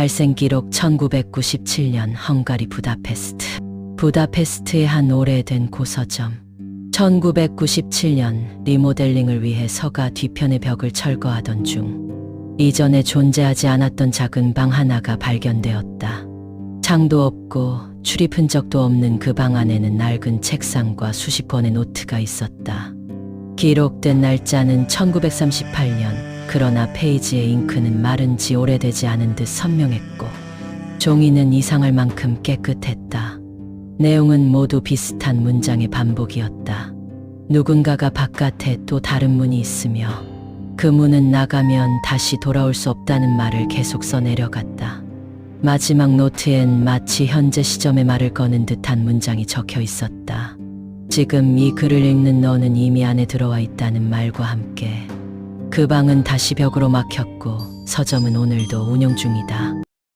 발생 기록 1997년 헝가리 부다페스트. 부다페스트의 한 오래된 고서점. 1997년 리모델링을 위해 서가 뒤편의 벽을 철거하던 중 이전에 존재하지 않았던 작은 방 하나가 발견되었다. 창도 없고 출입 흔적도 없는 그 방 안에는 낡은 책상과 수십 권의 노트가 있었다. 기록된 날짜는 1938년, 그러나 페이지의 잉크는 마른 지 오래되지 않은 듯 선명했고, 종이는 이상할 만큼 깨끗했다. 내용은 모두 비슷한 문장의 반복이었다. 누군가가 바깥에 또 다른 문이 있으며, 그 문은 나가면 다시 돌아올 수 없다는 말을 계속 써내려갔다. 마지막 노트엔 마치 현재 시점의 말을 거는 듯한 문장이 적혀 있었다. 지금 이 글을 읽는 너는 이미 안에 들어와 있다는 말과 함께 그 방은 다시 벽으로 막혔고 서점은 오늘도 운영 중이다.